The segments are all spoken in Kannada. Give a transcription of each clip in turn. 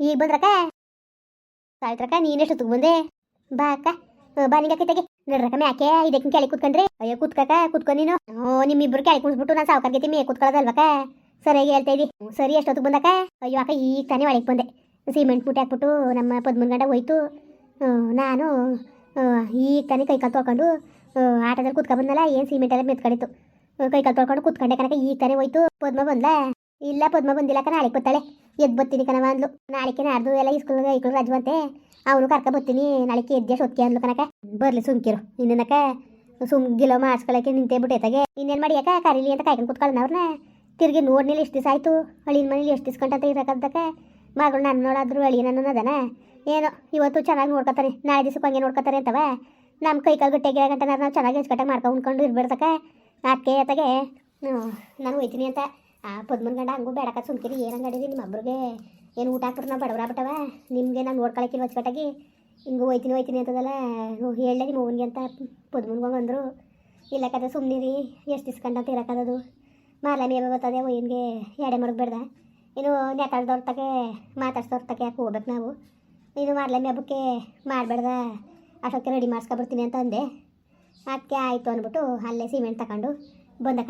ಈಗ ಬಂದ್ರಕ್ಕ ಸಾಯ್ತ್ರಕ್ಕ ನೀನೆಷ್ಟೊತ್ತಿಗೆ ಬಂದೆ? ಬಾ ಅಕ್ಕ. ಬಾ ನಿಂಗೆ ತೆಗೆ. ನಡ್ರಕ್ಕ ಮ್ಯಾಕೆ ಇದಕ್ಕೆ ಕೆಳಗೆ ಕುತ್ಕೊಂಡ್ರಿ? ಅಯ್ಯೋ ಕುತ್ಕಕ್ಕ ಕುತ್ಕೊ ನೀನು. ಓ ನಿಮ್ಮಿಬ್ರು ಕೆಳಗೆ ಕುಣಿಸ್ಬಿಟ್ಟು ನಾನು ಸಾವುಕಾರ ಗತಿ ಮೇ ಕುತ್ಕೊಳ್ಳೋದಲ್ವಕ್ಕ ಸರಿಯಾಗಿ ಹೇಳ್ತಾ ಇದ್ದಿ ಸರಿ, ಎಷ್ಟೊತ್ತಿಗೆ ಬಂದಕ್ಕ ಅಯ್ಯೋ, ಅಕ್ಕ ಈಗ ತಾನೇ ಒಳಗೆ ಬಂದೆ. ಸಿಮೆಂಟ್ ಮುಟ್ಟಿ ಹಾಕ್ಬಿಟ್ಟು ನಮ್ಮ ಪದ್ಮನ್ ಗಂಡ ಹೋಯ್ತು. ನಾನು ಈಗ ತಾನೇ ಕೈ ಕಾಲು ತೊಳ್ಕೊಂಡು ಆಟದಲ್ಲಿ ಆಟೋದಲ್ಲಿ ಕುತ್ಕೊ ಬಂದಲ್ಲ ಏನು ಸಿಮೆಂಟ್ ಎಲ್ಲ ಮೆತ್ಕೊಂಡಿತ್ತು. ಕೈ ಕಾಲು ತೊಳ್ಕೊಂಡು ಕೂತ್ಕೊಂಡೆ ಕನಕ ಈಗ ತಾನೇ ಹೋಯ್ತು. ಪದ್ಮ ಬಂದ ಇಲ್ಲ, ಪದ್ಮ ಬಂದಿಲ್ಲ ಕಣ ನಾಳೆಗೆ ಎದ್ದು ಬರ್ತೀನಿ ಕಣವ ಅಂದ್ಲು. ನಾಳೆಗೆ ನಾಡ್ದು ಎಲ್ಲ ಇಸ್ಕೂಲ್ ಐಕಳು ರಜವಂತೆ ಅವನು ಕರ್ಕ ಬರ್ತೀನಿ. ನಾಳೆಗೆ ಎದ್ದೆ ಸೊತ್ಕೆ ಅಂದ್ಲು ಕನಕ ಬರ್ಲಿ ಸುಮ್ಕಿರು. ಇನ್ನೇನಕ ಸುಮ್ ಗಿಲೋ ಮಾಡ್ಸ್ಕೊಳಕ್ಕೆ ನಿಂತೆ ಬಿಟ್ಟೈತಾಗೆ. ಇನ್ನೇನು ಮಾಡಿ ಕರೀಲಿ ಅಂತ ಕಾಯ್ಕೊಂಡು ಕುತ್ಕೊಳ್ಳೋಣ ಅವ್ರನ್ನ ತಿರ್ಗಿ ನೋಡ್ನಿಲ್ಲ ಎಷ್ಟು ದಿವಸ ಆಯಿತು. ಅಳಿನ ಮನೇಲಿ ಎಷ್ಟು ದಿವ್ಸಕಂತ ಇರಕ್ಕಂತಕ ಮಗಳು ನನ್ನ ನೋಡಾದ್ರು ಅಳಿ ನನ್ನ ಅದನ. ಏನೋ, ಇವತ್ತು ಚೆನ್ನಾಗಿ ನೋಡ್ಕೊತಾರೆ. ನಾಳೆ ದಿವಸಕ್ಕೆ ಹಂಗೆ ನೋಡ್ಕೊತಾರೆ ಅಂತವ. ನಮ್ಮ ಕೈ ಕಾಲು ಗಟ್ಟಿಗೆ ಗಂಟೆ ನಾವು ಚೆನ್ನಾಗಿ ಹೆಚ್ಕಟ್ಟಾಗಿ ಮಾಡ್ಕೊಂಡು ಉಂಡ್ಕೊಂಡು ಇರ್ಬಿಡ್ತಕ್ಕ. ಅದಕ್ಕೆ ಅತ್ತಾಗೆ. ನಾನು ಹೋಯ್ತೀನಿ ಅಂತ. ಆ ಪದ್ಮನ ಗಂಡ ಹಂಗೂ ಬೇಡಕ ಸುಮ್ಕಿರಿ, ಏನು ಹಂಗಡಿರಿ ನಿಮ್ಮ ಒಬ್ರಿಗೆ ಏನು ಊಟ ಹಾಕಿದ್ರು ನಾವು ಬಡವರಾಗ್ಬಿಟ್ಟವ ನಿಮಗೆ ನಾನು ನೋಡ್ಕೊಳಕ್ಕಿಲ್ಲ ಹೊಚ್ಕಟ್ಟಾಗಿ ಹಿಂಗೆ ಹೋಯ್ತೀನಿ ಹೋಯ್ತೀನಿ ಅಂತದಲ್ಲ ಹೇಳಲೆ ನಿಮ್ಮ ಅವ್ವನಿಗೆ ಅಂತ ಪದ್ಮನ್ಗೆ ಅಂದರು. ಇಲ್ಲ ಕತೆ ಸುಮ್ಮನಿರಿ ಎಷ್ಟು ಇಸ್ಕೊಂಡಂತ ಇರೋಕ್ಕದದು ಮಾಲ ಮೇವೆ ಬರ್ತದೆ ಓಯ್ನಿಗೆ ಎಡೆ ಮರಗಬೇಡ್ದ ಇನ್ನು ನೇತಾಡ್ದವ್ರ ತಗೆ ಮಾತಾಡ್ಸೋರ್ ತಗೆ ಯಾಕೆ ಹೋಗ್ಬೇಕು ನಾವು? ನೀನು ಮಾರ್ಲೆ ಮೇಬಕ್ಕೆ ಮಾಡಬೇಡ್ದ? ಅಷ್ಟೊತ್ತಿಗೆ ರೆಡಿ ಮಾಡಿಸ್ಕೊಬರ್ತೀನಿ ಅಂತ ಅಂದೆ. ಅದಕ್ಕೆ ಆಯಿತು ಅಂದ್ಬಿಟ್ಟು ಅಲ್ಲೇ ಸಿಮೆಂಟ್ ತಗೊಂಡು ಬಂದ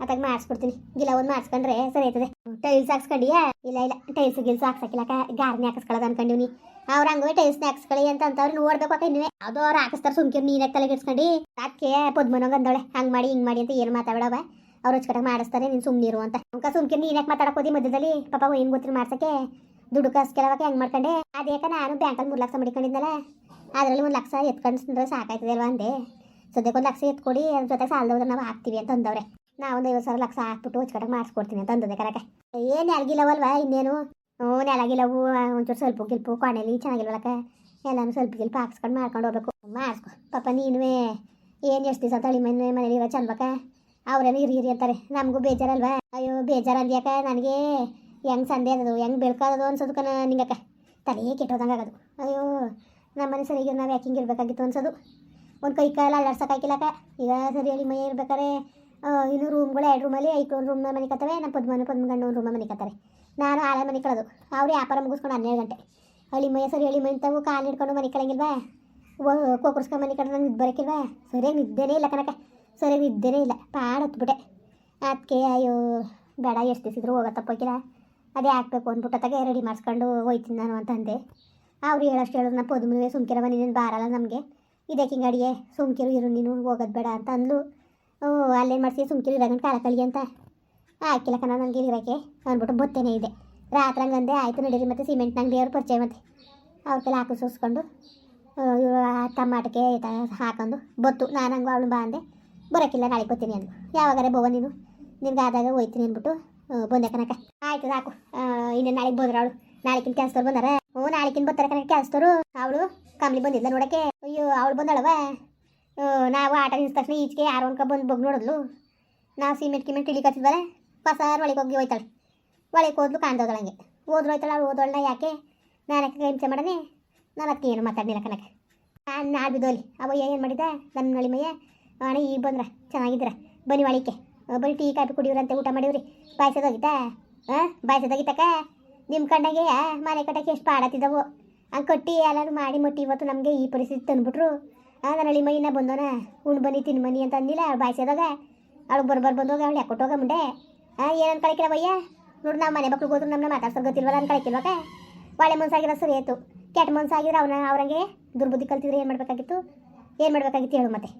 ಅತ್ತಾಗ ಮಾಡಿಸ್ಬಿಡ್ತೀನಿ. ಗಿಲ ಒಂದು ಮಾಡಿಸ್ಕೊಂಡ್ರೆ ಸರಿ ಆಯ್ತದೆ. ಟೈಲ್ಸ್ ಹಾಕ್ಸ್ಕೊಂಡಿಯಾ? ಇಲ್ಲ ಇಲ್ಲ. ಟೈಲ್ಸ್ ಗಿಲ್ಸ್ ಹಾಕ್ಸಕ್ಕಿಲ್ಲಕ ಗಾರ್ನಿ ಹಾಕಿಸ್ಕೊಳ್ಳೋದು ಅನ್ಕೊಂಡಿವ್ನಿ ಅವ್ರ ಹಂಗೆ ಟೈಲ್ಸ್ ಹಾಕ್ಸ್ಕೊಳ್ಳಿ ಅಂತ ಅಂತವ್ರು ನೋಡ್ಬೇಕು ಅಕ್ಕ ಇನ್ನೇ ಅದು ಅವ್ರು ಹಾಕಿಸ್ತಾರೆ ಸುಮ್ಕಿರ್ ತಲೆ ಇಡ್ಸ್ಕೊಂಡು ಅದಕ್ಕೆ ಪದ್ಮನೋಗ ಅಂದವಳೆ. ಹಂಗೆ ಮಾಡಿ, ಹಿಂಗೆ ಮಾಡಿ ಅಂತ ಏನು ಮಾತಾಡವ? ಅವ್ರು ಹಚ್ಕಟಾಗ ಮಾಡಿಸ್ತಾರೆ, ನೀನು ಸುಮ್ಮನಿರು ಅಂತ. ಅಂಕ ಸುಮ್ಕಿರ್ ನೀನಾಗಿ ಮಾತಾಡಕ್ಕೆ ಹೋದಿ ಮಧ್ಯದಲ್ಲಿ? ಪಾಪ ಏನು ಗೊತ್ತಿರ ಮಾಡ್ಸಕ್ಕೆ. ದುಡ್ಡು ಕಾಸು ಕೆಲವಕ್ಕೆ ಹೆಂಗೆ ಮಾಡ್ಕೊಂಡೆ? ಅದೇಕ ನಾನು ಬ್ಯಾಂಕಲ್ಲಿ ಮೂರು ಲಕ್ಷ ಮಡಿಕೊಂಡಿದ್ದಲ್ಲ ಅದರಲ್ಲಿ ಒಂದು ಲಕ್ಷ ಎತ್ಕೊಂಡ್ರೆ ಸಾಕಾಯ್ತದೆ ಅಲ್ವಾ ಅಂದೆ. ಸದ್ಯಕ್ಕೆ ಒಂದು ಲಕ್ಷ ಎತ್ಕೊಡಿ, ಅದ್ರ ಜೊತೆ ಸಾಲದವ್ರು ನಾವು ಹಾಕ್ತೀವಿ ಅಂತ ಅಂದವ್ರೆ. ನಾವೊಂದು ಐವತ್ತು ಸಾವಿರ ಲಕ್ಷ ಹಾಕ್ಬಿಟ್ಟು ಹಚ್ಕಟಾಗ ಮಾಡಿಸ್ಕೊಡ್ತೀನಿ ಅಂತ ಅಂದದೆ ಏನು ಅಲ್ಗಿಲ್ಲವಲ್ವಾ ಇನ್ನೇನು? ಹ್ಞೂ ನೆಲಗಿಲ್ಲವು ಒಂಚೂರು ಸ್ವಲ್ಪ ಗಿಲ್ಪು ಕೊನೆಲಿ ಚೆನ್ನಾಗಿಲ್ವಲಕ್ಕ ಎಲ್ಲಾನು ಸ್ವಲ್ಪ ಗಿಲ್ಪ ಹಾಕ್ಸ್ಕೊಂಡು ಮಾಡ್ಕೊಂಡು ಹೋಗ್ಬೇಕು. ಮಾಡಿಸ್ಕೊ. ಪಾಪ ನೀನುವೇ, ಏನು ಎಷ್ಟು ದಿವಸ ತಳಿ ಮನೆ, ಮನೇಲಿ ಇರೋ ಚಂದ್ಬಕ ಅವ್ರೇನು ಹಿರಿ ಹಿರಿ ಅಂತಾರೆ. ನಮಗೂ ಬೇಜಾರಲ್ವಾ? ಅಯ್ಯೋ, ಬೇಜಾರು ಅಂದ್ಯಾಕ? ನನಗೆ ಹೆಂಗೆ ಸಂದೇ ಅದು ಹೆಂಗೆ ಬೆಳ್ಕೋದು ಅನ್ಸೋದು ಕಣ ನಿಂಗಕ್ಕ. ತಲೆ ಕೆಟ್ಟೋದಂಗೆ ಆಗೋದು. ಅಯ್ಯೋ ನಮ್ಮ ಮನೆ ಸರಿಗೆ ನಾವು ಯಾಕೆ ಹಿಂಗೆ ಇರಬೇಕಾಗಿತ್ತು ಅನ್ಸೋದು. ಒಂದು ಕೈ ಕಾಲ ಅಲ್ಲಾಡ್ಸೋಕ್ಕಾಗಿಲ್ಲಕ್ಕ ಈಗ ಸರಿ ಹೇಳಿ ಮೈ ಇರ್ಬೇಕಾರೆ? ಇನ್ನು ರೂಮ್ಗಳು ಎರಡು ರೂಮಲ್ಲಿ ಐದು ರೂಮ್ನ ರೂಮ್ ಮನೆ ಕತ್ತವೆ ನಮ್ಮ ಪದ್ಮನ ಪದ್ಮ ಗಂಡ ರೂಮ ಮನೆ ಕತ್ತಾರೆ ನಾನು ಆಳ ಮನೆ ಕಳೋದು. ಅವ್ರು ವ್ಯಾಪಾರ ಮುಗಿಸ್ಕೊಂಡು ಹನ್ನೆರಡು ಗಂಟೆ. ಹಳಿ ಮೈ ಸರಿ ಹೇಳಿ, ಮೈ ತಾವು ಕಾಲು ಹಿಡ್ಕೊಂಡು ಮನೆ ಕಳಂಗಿಲ್ವಾ? ಕೋಕರ್ಸ್ಕೊಂಡು ಮನೆ ಕಡೆ ನಂಗೆ ನಿದ್ದೆ ಬರೋಕ್ಕಿಲ್ವಾ ಸರಿಯಾಗಿ ನಿದ್ದೆನೇ ಇಲ್ಲ ಕನಕ ಸರಿಯಾಗಿ ನಿದ್ದೆನೇ ಇಲ್ಲ. ಪಾಡ್ ಹತ್ಬಿಟ್ಟೆ. ಅದಕ್ಕೆ ಅಯ್ಯೋ, ಬೇಡ, ಎಷ್ಟು ದಿವಸಿದ್ರು ಹೋಗೋ ತಪ್ಪೋಕಿಲ್ಲ ಅದೇ ಹಾಕ್ಬೇಕು ಅಂದ್ಬಿಟ್ಟತ್ತಾಗೆ ರೆಡಿ ಮಾಡಿಸ್ಕೊಂಡು ಹೋಯ್ತೀನಿ ನಾನು ಅಂತ ಅಂದೆ. ಅವ್ರು ಹೇಳೋಷ್ಟು ಹೇಳಿದ್ರು ನಮ್ಮ ಪದ್ಮುವೆ ಸುಮ್ಕಿರವ ನೀನೇನು ಬಾರಲ್ಲ ನಮಗೆ. ಇದಕ್ಕೆ ಹಿಂಗೆ ಅಡಿಗೆ? ಸುಮ್ಕಿರು, ಇರು, ನೀನು ಹೋಗೋದು ಬೇಡ ಅಂತ ಅಂದ್ಲು. ಹ್ಞೂ, ಅಲ್ಲೇನು ಮಾಡ್ತೀವಿ ಸುಮ್ಕಿರು ಇರೋಗಂಟ ಕಾಲ ಕಳಿ ಅಂತ. ಹಾಕಿಲ್ಲ ಕಣ ನನಗೆ ಇರೋಕ್ಕೆ ಅಂದ್ಬಿಟ್ಟು ಬತ್ತೇನೆ ಇದೆ. ರಾತ್ರಿ ಹಂಗಂದೆ ಆಯಿತು ನಡೀರಿ ಮತ್ತು ಸಿಮೆಂಟ್ ನಂಗೆ ಅವ್ರು ಪರಿಚಯ ಮತ್ತೆ. ಅವ್ರಿಗೆಲ್ಲ ಹಾಕಿ ಸೂಸ್ಕೊಂಡು. ಟಮಾಟಕ್ಕೆ ಹಾಕೊಂಡು ಬತ್ತು. ನಾನು ಹಂಗೆ ಅವಳು ಬಾ ಅಂದೆ. ಬರೋಕ್ಕಿಲ್ಲ ನಾಳೆ ಬರ್ತೀನಿ ಅಂದು ಯಾವಾಗಾರೆ ಬೋವ ನೀನು. ನಿನ್ಗೆ ಆದಾಗ ಹೋಯ್ತೀನಿ ಅಂದ್ಬಿಟ್ಟು ಬಂದೆ ಕನಕ ಆಯ್ತು, ಸಾಕು. ಇನ್ನು ನಾಳೆಗೆ ಬಂದ್ರ ಅವಳು. ನಾಳೆಕಿನ ಕೆಲಸದವ್ರು ಬಂದಾರ. ಹ್ಞೂ, ನಾಳೆಕಿನ ಬರ್ತಾರೆ ಕನಕ ಕೆಲಸದವರು ಅವಳು ಕಮ್ಲಿ ಬಂದಿಲ್ಲ ನೋಡಕ್ಕೆ. ಅಯ್ಯೋ, ಅವಳು ಬಂದಳವ ನಾವು ಆಟ ನಿಂತ ತಕ್ಷಣ ಈಚೆಗೆ ಯಾರೋ ಅನ್ಕೊ ಬಂದು ಬಗ್ ನೋಡಿದ್ಲು ನಾವು ಸಿಮೆಂಟ್ ಕಿಮೆಂಟ್ ಇಳಿಕತ್ತಿದ್ವಲ್ಲ ಹೊಸ ಒಳಗೆ ಹೋಗಿ ಹೋಯ್ತಾಳೆ ಒಳಗೆ ಹೋದ್ಲು ಕಾಣ್ದೋದಳ ಹಂಗೆ ಹೋದ್ರು ಹೋಯ್ತಾಳೆ ಅವ್ರು ಓದೋಳ್ನ ಯಾಕೆ? ನಾನು ಯಾಕೆ ಹಿಂಸೆ ಮಾಡನೆ ನಾನು ಅದಕ್ಕೆ ಏನು ಮಾತಾಡ್ನಿಲ್ಲ ಕನಕ ನಾನು ನಾಳೆ ಬಿದ್ದೋಲಿ ಅವಯ್ಯ ಏನು ಮಾಡಿದ್ದೆ ನನ್ನ ನಳಿಮಯ್ಯ? ಅಣ್ಣ ಈಗ ಬಂದ್ರ? ಚೆನ್ನಾಗಿದ್ರ ಬನ್ನಿ ಒಳಿಕೆ ಬರೀ ಟೀ, ಕಾಫಿ ಕುಡಿಯೋರಂತೆ ಊಟ ಮಾಡಿವ್ರಿ. ಬಾಯ್ಸೋದೋಗಿತ್ತಾ ಹಾಂ ಬಾಯ್ಸೋದೋಗಿತ್ತಕ್ಕ ನಿಮ್ಮ ಕಂಡಂಗೆ ಮನೆ ಕಟ್ಟಕ್ಕೆ ಎಷ್ಟು ಪಾಡತ್ತಿದ್ದವು. ಹಂಗೆ ಕಟ್ಟಿ ಎಲ್ಲರೂ ಮಾಡಿ ಮಟ್ಟಿ, ಇವತ್ತು ನಮಗೆ ಈ ಪರಿಸ್ಥಿತಿ ತಂದ್ಬಿಟ್ರು. ನನ್ನ ಮೈನ ಬಂದೋನ ಉಣ್ ಬನ್ನಿ, ತಿನ್ ಬನ್ನಿ ಅಂತ ಅಂದಿಲ್ಲ ಬಾಯ್ಸೋದಾಗ ಅವಳು ಬರ್ಬರ್ ಬಂದೋಗ ಅವಳು ಯಾಕೆ ಕೊಟ್ಟೋಗ ಮುಂಡೆ ಹಾಂ ಏನಂತ ಕಳಿಕಿಲ್ಲ ಬಯ್ಯ ನೋಡು ನಾವು ಮನೆ ಮಕ್ಳಿಗೆ ಹೋದ್ರು ನಮ್ಮನ್ನ ಮಾತಾಡ್ಸೋದು ಗೊತ್ತಿಲ್ವಲ್ಲ ಅಂತ ಕಳಿಕಿಲ್ವಕ್ಕ ಒಳ್ಳೆ ಮನ್ಸಾಗಿರೋ ಸರಿ ಆಯ್ತು. ಕೆಟ್ಟ ಮನ್ಸಾಗಿದ್ರೆ ಅವನ, ಅವ್ರಂಗೆ ದುರ್ಬುದ್ಧಿ ಕಲ್ತಿದ್ರೆ ಏನು ಮಾಡಬೇಕಾಗಿತ್ತು? ಏನು ಮಾಡಬೇಕಾಗಿತ್ತು ಹೇಳು ಮತ್ತೆ.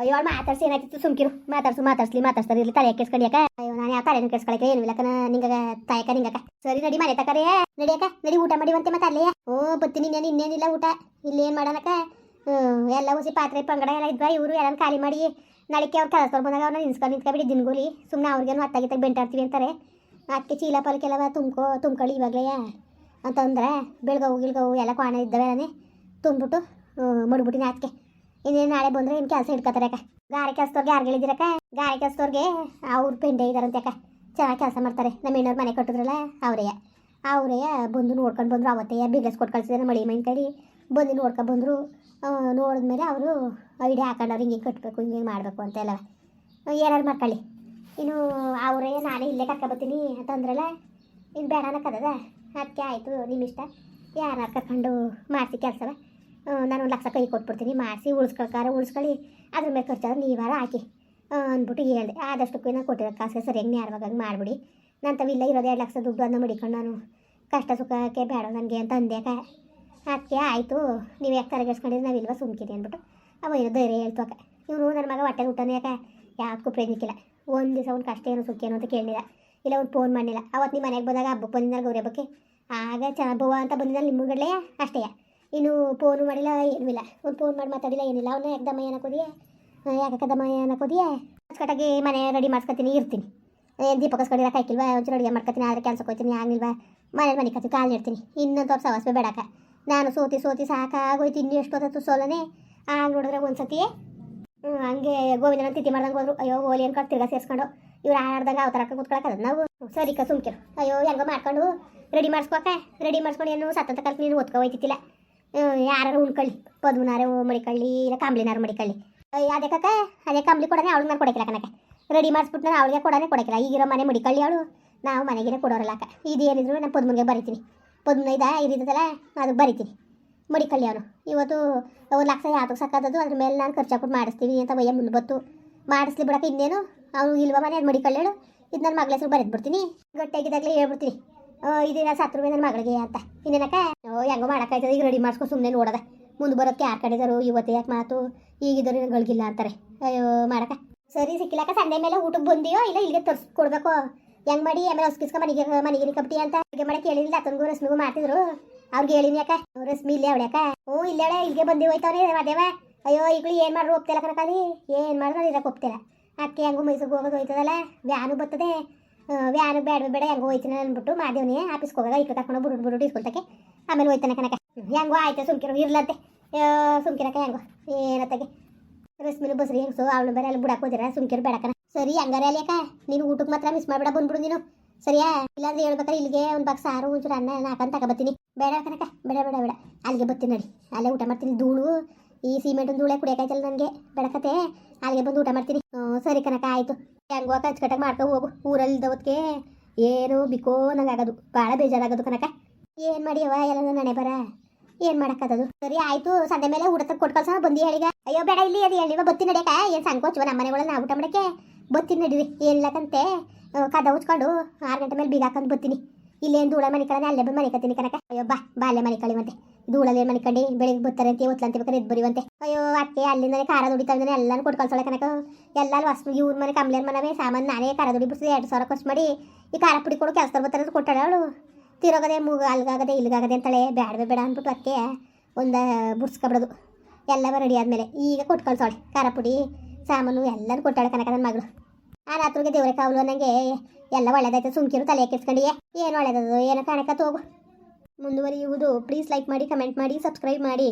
ಅಯ್ಯೋ, ಅವಳು ಮಾತಾಡ್ಸಿ ಏನಾಯ್ತಿತ್ತು? ಸುಮ್ಕಿರು. ಮಾತಾಡ್ಸು, ಮಾತಾಡ್ಸ್ಲಿ, ಮಾತಾಡ್ಸ್ತಾರೆ. ಇರ್ಲಿ, ತಲೆ ಕೆಸ್ಕೊಂಡಿಯಕ್ಕ ಅಯ್ಯೋ, ನಾನು ಯಾವ ತಲೆನೂ ಕೆಸ್ಕೊಳಕ್ಕೆ ಏನು ಇಲ್ಲಕ್ಕ ನಿಂಗ ತಾಯಕ ನಿಂಗಕ್ಕ. ಸರಿ, ನಡಿ ಮನೆ ತಕರೇ. ನಡಿಯಕ್ಕ ನಡಿ ಊಟ ಮಾಡಿವಂತೆ ಮತ್ತೆ ಅಲ್ಲೇ ಓ, ಬತ್ತೀನಿ ಇನ್ನೇನು ಇನ್ನೇನಿಲ್ಲ ಊಟ. ಇಲ್ಲಿ ಏನು ಮಾಡೋಣಕ್ಕ? ಎಲ್ಲ ಉಸಿ ಪಾತ್ರೆ ಪಂಗಡ ಎಲ್ಲ ಇದ್ವಾ, ಇವರು ಎಲ್ಲ ಖಾಲಿ ಮಾಡಿ ನಾಳೆಗೆ ಅವ್ರು ಕೆಲಸ ಬಂದಾಗ ಅವ್ರನ್ನ ನಿನ್ಸ್ಕೊಂಡು ನಿಂತ್ಕೊಬಿಡಿ ದಿನಗೂಲಿ. ಸುಮ್ಮನೆ ಅವ್ರಿಗೇನು ಹತ್ತಾಗಿತ್ತಾಗ ಬೆಂಟಾಡ್ತೀವಿ ಅಂತಾರೆ. ಅದಕ್ಕೆ ಚೀಲ ಪಲಕೆಲ್ಲವ ತುಂಬ್ಕೋ ತುಂಬ್ಕೊಳ್ಳಿ ಇವಾಗಲೇ. ಅಂತಂದ್ರೆ ಬೆಳಗವು ಗಿಳ್ಗವು ಎಲ್ಲ ಕ್ವಾಣ ಇದ್ದಾವೆ ತುಂಬಿಟ್ಟು ಮಡ್ಬಿಟ್ಟಿನಿ ಅದಕ್ಕೆ ಇನ್ನೇನು ನಾಳೆ ಬಂದರೆ ಇನ್ನು ಕೆಲಸ ಹಿಡ್ಕೊತಾರೆ ಅಕ್ಕ. ಗಾರೆ ಕೆಲಸದವ್ರಿಗೆ ಯಾರು ಹೇಳಿದಿರಕ್ಕ ಗಾರೆ ಕೆಲಸದವ್ರಿಗೆ ಅವ್ರ ಪೆಂಡೆ ಇದ್ದಾರಂತೆ ಅಕ್ಕ. ಚೆನ್ನಾಗಿ ಕೆಲಸ ಮಾಡ್ತಾರೆ. ನಮ್ಮ ಹೆಣ್ಣವ್ರ ಮನೆ ಕಟ್ಟಿದ್ರಲ್ಲ ಅವರೇ ಅವರೇ ಬಂದು ನೋಡ್ಕೊಂಡು ಬಂದರು. ಅವತ್ತೇ ಬಿಗ್ಲೆಸ್ ಕೊಟ್ಟು ಕಳ್ಸಿದಾರೆ ಮಳಿ ಮೈನ್ ಕಡಿ ಬಂದು ನೋಡ್ಕೊಂಡು ಬಂದರು. ನೋಡಿದ್ಮೇಲೆ ಅವರು ಐಡಿಯಾ ಹಾಕೊಂಡವ್ರು ಹಿಂಗೆ ಕಟ್ಟಬೇಕು ಹಿಂಗೆ ಮಾಡಬೇಕು ಅಂತೆಲ್ಲ ಏನಾರು ಮಾಡ್ಕೊಳ್ಳಿ. ಇನ್ನು ಅವರೇ, ನಾನೇ ಇಲ್ಲೇ ಕರ್ಕೊಬತ್ತೀನಿ ಅಂತಂದ್ರಲ್ಲ ಇನ್ನು ಬೇಡ ಅನ್ನಕ್ಕದ ಅದಕ್ಕೆ ಆಯಿತು ನಿಮ್ಮ ಇಷ್ಟ. ಯಾರು ಕರ್ಕೊಂಡು ಮಾಡಿಸಿ ಕೆಲಸವ ನಾನು ಒಂದು ಲಕ್ಷ ಕೈ ಕೊಟ್ಬಿಡ್ತೀನಿ, ಮಾಡಿಸಿ ಉಳಿಸ್ಕೊಳ್ಕಾರ ಉಳಿಸ್ಕೊಳ್ಳಿ. ಅದ್ರ ಮೇಲೆ ಖರ್ಚಾದ್ರೆ ನೀವಾರ ಹಾಕಿ. ಅಂದ್ಬಿಟ್ಟು ಹೇಳಿದೆ. ಆದಷ್ಟಕ್ಕೂ ನಾನು ಕೊಟ್ಟಿರೋ ಕಾಸು ಸರಿಯಾಗಿ ನೇರವಾಗಿ ಮಾಡಿಬಿಡಿ. ನನ್ನ ತವಿಲ್ಲ ಇರೋದು ಎರಡು ಲಕ್ಷ ದುಡ್ಡು ಅನ್ನ ಮಡಿಕೊಂಡು ನಾನು ಕಷ್ಟ ಸುಖಕ್ಕೆ ಬೇಡ ನನಗೆ ಅಂತ ಅಂದ್ಯಾಕ ಅದಕ್ಕೆ ಆಯಿತು. ನೀವು ಯಾಕೆ ನಾವು ಇಲ್ವಾ ಸುಮ್ಕಿರಿ ಅಂದ್ಬಿಟ್ಟು. ಅವ ಏನೋ ಧೈರ್ಯ ಅಕ್ಕ ಇವನು ನನ್ನ ಮಗ ಹೊಟ್ಟೆ ಊಟನೇ ಯಾಕೆ ಯಾಕೂ ಪ್ರೇಮಿಕಿಲ್ಲ. ಒಂದು ದಿವಸ ಒಂದು ಕಷ್ಟ ಏನು ಸುಖ ಏನು ಅಂತ ಕೇಳಲಿಲ್ಲ. ಇಲ್ಲ, ಅವ್ನು ಫೋನ್ ಮಾಡಿಲ್ಲ ಅವತ್ತು ನಿಮ್ಮ ಮನೆಗೆ ಬಂದಾಗ ಹಬ್ಬಕ್ಕೆ ಬಂದಿದ್ದಾರೆ ಗೌರಿ ಹಬ್ಬಕ್ಕೆ. ಆಗ ಚೆನ್ನಾಗಿ ಅಂತ ಬಂದಿದ್ದ ನಿಮ್ಮ ಮುಂಗಡ್ಲೆ ಅಷ್ಟೇ ಇನ್ನು ಫೋನು ಮಾಡಿಲ್ಲ, ಏನೂ ಇಲ್ಲ. ಒಂದು ಫೋನ್ ಮಾಡಿ ಮಾತಾಡಿಲ್ಲ, ಏನಿಲ್ಲ. ಅವನ್ನ ಯಾಕೆ ದಮ್ಮ ಏನಕ್ಕೋದಿಯೇ ಯಾಕೆ ದಮ್ಮ ಏನಕ್ಕೋದಿಯೇ ಅಚ್ಚುಕಟ್ಟಾಗಿ ಮನೆ ರೆಡಿ ಮಾಡ್ಸ್ಕೊತೀನಿ, ಇರ್ತೀನಿ. ಏನು ದೀಪ ಕಸ್ಕೊಂಡಿರ ಕಾಯ್ಕಿಲ್ವಾ ಒಂಚೂರು ಅಡುಗೆ ಮಾಡ್ಕೊತೀನಿ, ಆದರೆ ಕೆಲಸಕ್ಕೆ ಹೋಗ್ತೀನಿ ಆಗಿಲ್ವಾ ಮನೇಲಿ ಮನೆ ಕತ್ತಿ ಕಾಲು ನೀಡ್ತೀನಿ ಇನ್ನೊಂದು ಸ್ವಲ್ಪ ಅವಸ್ವೆ ಬೇಡಕ ನಾನು ಸೋತಿ ಸೋತಿ ಸಾಕಾಗೋಯ್ತು ಎಷ್ಟು ಹೊತ್ತು ಸೋಲನೆ? ಆಗ ನೋಡಿದ್ರೆ ಒಂದ್ಸತಿ ಹಂಗೆ ಗೋವಿಂದನ ತಿಥಿ ಮಾಡ್ದಂಗೆ ಹೋದ್ರು. ಅಯ್ಯೋ ಓಲಿ ಅನ್ಕೊಂಡು ತಿರ್ಗಾ ಸೇರಿಸ್ಕೊಂಡು ಇವ್ರು ಆಡ್ದಂಗೆ ಅವತಾರ ಕೂತ್ಕೊಳಕದ ನಾವು ಸರಿ ಕ ಸುಮ್ಕಿರು ಅಯ್ಯೋ, ಹೆಂಗೋ ಮಾಡ್ಕೊಂಡು ರೆಡಿ ಮಾಡ್ಸ್ಕೊಕ. ರೆಡಿ ಮಾಡ್ಸ್ಕೊಂಡು ಏನು ಸತ್ತಂತ ಕಲ್ತು ನೀನು ಓದ್ಕೊ ಹೋಯ್ತಿತ್ತಿಲ್ಲ ಯಾರು ಉಣ್ಕೊಳ್ಳಿ, ಪದ್ಮನಾರು, ಮಡಿಕಳ್ಳಿ, ಇಲ್ಲ ಕಾಂಬ್ಲಿನಾರು ಮಡಿಕಳ್ಳಿ. ಅದೇ ಕಕ್ಕ, ಅದೇ ಕಂಬ್ಲಿ ಕೊಡನೆ, ಅವಳಿಗೆ ನಾನು ಕೊಡಕಿಲ್ಲ ಕನಕ ರೆಡಿ ಮಾಡಿಸ್ಬಿಟ್ಟು ನಾನು ಅವಳಿಗೆ ಕೊಡನೆ ಕೊಡಕಿಲ್ಲ. ಈಗಿರೋ ಮನೆ ಮಡಿಕಳ್ಳಿ ಅವಳು, ನಾವು ಮನೆಗೆ ಕೊಡೋರಲ್ಲ ಇದು ಏನಿದ್ರು ನಾನು ಪದ್ಮನಿಗೆ ಬರಿತೀನಿ. ಪದ್ಮನ ಇದ ಇರಿದ್ದಲ್ಲ ಅದು ಬರಿತೀನಿ. ಮಡಿಕಳ್ಳಿ ಅವನು. ಇವತ್ತು ಒಂದು ಲಕ್ಷ ಯಾತಕ್ಕೆ ಸಾಕಾದದು ಅದ್ರ ಮೇಲೆ ನಾನು ಖರ್ಚು ಹಾಕ್ಬಿಟ್ಟು ಮಾಡಿಸ್ತೀವಿ ಅಂತ ಭಯ ಮುಂದೆ ಬತ್ತು ಮಾಡಿಸ್ಲಿ ಬಿಡಕ್ಕೆ ಇನ್ನೇನು? ಅವನು ಇಲ್ವ ಮನೆ, ಅದು ಮಡಿಕಳ್ಳೇಳು ಇದು ನನ್ನ ಮಗಳ ಹೆಸರು ಬರೆದು ಬಿಡ್ತೀನಿ ಗಟ್ಟಿಯಾಗಿದ್ದಾಗಲೇ ಹೇಳ್ಬಿಡ್ತೀನಿ. ಇದೀನ ಸತ್ರು ನನ್ನ ಮಗಳಿಗೆ ಅಂತ. ಇನ್ನೇನಕ್ಕ? ಹೆಂಗೋ ಮಾಡೋಕ್ಕಾಯ್ತದೆ. ಈಗ ರೆಡಿ ಮಾಡಿಸ್ಕೊ ಸುಮ್ಮನೆ ಓಡದ ಮುಂದೆ ಬರೋಕ್ಕೆ ಯಾರು ಕಡಿದಾರು ಇವತ್ತು ಯಾಕೆ ಮಾತು? ಈಗಿದ್ದವ್ರು ಗಳಿಗಿಲ್ಲ ಅಂತಾರೆ. ಅಯ್ಯೋ ಮಾಡಕ ಸರಿ, ಸಿಕ್ಕಿಲ್ಲಕ್ಕ, ಸಂಡೆ ಮೇಲೆ ಊಟಕ್ಕೆ ಬಂದಿಯೋ ಇಲ್ಲ ಇಲ್ಲಿಗೆ ತರ್ಸ್ ಕೊಡ್ಬೇಕು? ಹೆಂಗ್ ಮಾಡಿ ಆಮೇಲೆ ಹೊಸ್ಕಿಸ್ಕ ಮನೆಗೆ ಮನೆಗೆ ಕಪ್ಟಿ ಅಂತ ಅಡುಗೆ ಮಾಡಕ್ಕೆ ಹೇಳಿಲ್ಲ ತಂಗು ರಶ್ಮಿಗೂ ಮಾಡ್ತಿದ್ರು. ಅವ್ರಿಗೆ ಹೇಳಿನಿ ಯಾಕ? ರಶ್ಮಿ ಇಲ್ಲೇ ಅವಳ್ಯಾಕ ಹ್ಞೂ ಅವಳೆ ಇಲ್ಲಿಗೆ ಬಂದಿ ಹೋಯ್ತವ್ರೆ ಮಾದೇವ ಅಯ್ಯೋ, ಈಗಲೂ ಏನು ಮಾಡ್ರು ಒಪ್ತಿಲ್ಲ ಕನಕಾಲಿ ಏನು ಮಾಡಿದ್ರು ಇರಕ್ಕೆ ಒಪ್ತಿಲ್ಲ. ಅಕ್ಕಿ ಹೆಂಗು ಮೈಸೂರಿಗೆ ಹೋಗೋದು ಹೋಯ್ತದಲ್ಲ, ವ್ಯಾನು ಬರ್ತದೆ. ವ್ಯಾನು ಬೇಡ ಬೇಡ ಹೆಂಗೋ ಹೋಯ್ತೀನಿ ಅಂದ್ಬಿಟ್ಟು ಮಾದೇವನಿ ಆಫೀಸ್ಗೆ ಹೋಗೋದ ಇಟ್ಟು ಕರ್ಕೊಂಡು ಬಿಡು ಬಿಡು ಇಸ್ಕೊಳ್ತಕ್ಕೆ. ಆಮೇಲೆ ಹೋಯ್ತಾನೆ ಕನಕ ಹೆಂಗೋ ಆಯ್ತು, ಸುಮ್ಕಿರೋ, ಇರ್ಲಂತೆ. ಸುಮ್ಕಿರಕ ಹೆಂಗೋ, ಏನತ್ತಾಗೆ? ರಶ್ಮಿನು ಬಸ್ರಿ ಹೆಂಗ್ಸು ಅವಳು ಬೇರೆ ಅಲ್ಲಿ ಬಿಡಕ್ಕೆ ಹೋದಿರ? ಸುಮ್ಕಿರು ಬೇಡಕನ ಸರಿ, ಹಂಗಾರೆ ಅಲ್ಯಾಕ ನೀನು ಊಟಕ್ಕೆ ಮಾತ್ರ ಮಿಸ್ ಮಾಡ್ಬೇಡ ಬಂದ್ಬಿಡು ನೀನು. ಸರಿಯಾ? ಇಲ್ಲಾಂದ್ರೆ ಹೇಳ್ಬೇಕಾರೆ ಇಲ್ಲಿಗೆ ಒಂದು ಬಾಕ್ಸ್ ಸಾರು, ಒಂಚೂರು ಅನ್ನ ತಗೊಬತ್ತೀನಿ. ಬೇಡ ಕನಕ, ಬೇಡ ಬೇಡ ಬೇಡ. ಅಲ್ಲಿಗೆ ಬರ್ತೀನಿ ನೋಡಿ. ಅಲ್ಲೇ ಊಟ ಮಾಡ್ತೀನಿ. ಧೂಳು, ಈ ಸಿಮೆಂಟ್ ಧೂಳೆ ಕುಡಿಯಕಾಯ್ತಲ್ಲ ನನಗೆ. ಬೆಳಕತೆ ಅಲ್ಲಿಗೆ ಬಂದು ಊಟ ಮಾಡ್ತೀನಿ. ಸರಿ ಕನಕ, ಆಯಿತು. ಹೆಂಗೋ ಕಟ್ಟಕ್ಕೆ ಮಾಡ್ಕೊ ಹೋಗು. ಊರಲ್ಲಿ ಇದ್ದವತ್ತಿಗೆ ಏನು ಬಿಕೋ ನಂಗಾಗೋದು ಭಾಳ ಬೇಜಾರಾಗೋದು ಕನಕ. ಏನು ಮಾಡಿಯವ ಎಲ್ಲ ನಡೆ ಬರ ಏನು ಮಾಡೋಕ್ಕದು ಸರಿ, ಆಯಿತು. ಸಂಡೆ ಮೇಲೆ ಊಟ ತಗ ಕೊಟ್ಟು ಕಳ್ಸೋಣ ಬಂದು ಹೇಳಿಗ. ಅಯ್ಯೋ, ಬೇಡ, ಇಲ್ಲಿ ಅದು ಹೇಳಿವ ಬತ್ತಿ ನಡೆಯಕ್ಕ. ಏನು ಸಂಕೋಚವ ನಮ್ಮ ಮನೆಗಳಲ್ಲಿ ನಾವು ಊಟ ಮಾಡಕ್ಕೆ? ಬತ್ತೀನಿ ನಡೀರಿ ಎಲ್ಲಕಂತೆ ಕದ ಉಚ್ಕೊಂಡು ಆರು ಗಂಟೆ ಮೇಲೆ ಬೀಗ ಹಾಕೊಂಡು ಬರ್ತೀನಿ ಇಲ್ಲೇನು ಧೂಳ ಮನೆ ಕಡೆ ಅಲ್ಲೇ ಬಂದು ಮನೆ ಕತ್ತೀನಿ ಕನಕ ಅಯ್ಯೋ ಬಾ ಬಾಲ್ಯ ಮನೆ ಕಳಿ ಮತ್ತೆ. ಧೂಳಲ್ಲಿ ಮನೆ ಬೆಳಿಗ್ಗೆ ಬತ್ತಾರೆ ಅಂತ ಒತ್ಲಂತ ಬೇಕಾದ್ರೆ ಬರಿವಂತೆ ಅಯ್ಯೋ, ಅಕ್ಕೆ ಅಲ್ಲಿಂದ ಖಾರ ದುಡಿತಾ ಇದ್ದಾನೆ. ಎಲ್ಲಾನು ಕೊಟ್ಟು ಕಳ್ಸೋಳೆ ಕನಕ ಎಲ್ಲ ವಾಸ್ ಇವ್ರ ಮನೆ ಕಂಬ್ಲೇರ್ ಮನವೇ ಸಾಮಾನು ನಾನೇ ಖಾರ ದುಡಿ ಬಿಡ್ಸಿದೆ ಎರಡು ಸಾವಿರ ಖರ್ಚು ಮಾಡಿ ಈ ಖಾರ ಪುಡಿ ಕೊಡು ಕೆಲಸ ಬರ್ತಾರೆ ಅಂತ ಕೊಟ್ಟಾಳೆ ಅವಳು. ತಿರೋಗದೆ, ಮೂಗ ಅಲ್ಗಾಗದೆ, ಇಲ್ಗಾಗದೆ ಅಂತಳೆ. ಬೇಡವೇ ಬೇಡ ಅಂದ್ಬಿಟ್ಟು ಅಕ್ಕೆ ಒಂದು ಬುಡ್ಸ್ಕೊಬಿಡೋದು. ಎಲ್ಲವ ರೆಡಿ ಆದಮೇಲೆ ಈಗ ಕೊಟ್ಟು ಕಳ್ಸೋಳೆ ಖಾರ ಪುಡಿ, ಸಾಮಾನು ಎಲ್ಲನೂ ಕೊಟ್ಟಾಳೆ ಕನಕ ನನ್ನ ಮಗಳು. ಆ ರಾತ್ರಿಗೆ ದೇವ್ರೆ ಕಾವಲು ನನಗೆ ಎಲ್ಲ ಒಳ್ಳೇದಾಯ್ತು. ಸುಮ್ಕಿರು ತಲೆ ಕೆಸ್ಕೊಂಡಿಯೇ ಏನು ಒಳ್ಳೇದದು, ಏನೋ ಕಾಣಕತ್ತು ಹೋಗು ಮುಂದುವರಿಯುವುದು ಪ್ಲೀಸ್ ಲೈಕ್ ಮಾಡಿ ಕಮೆಂಟ್ ಮಾಡಿ ಸಬ್ಸ್ಕ್ರೈಬ್ ಮಾಡಿ.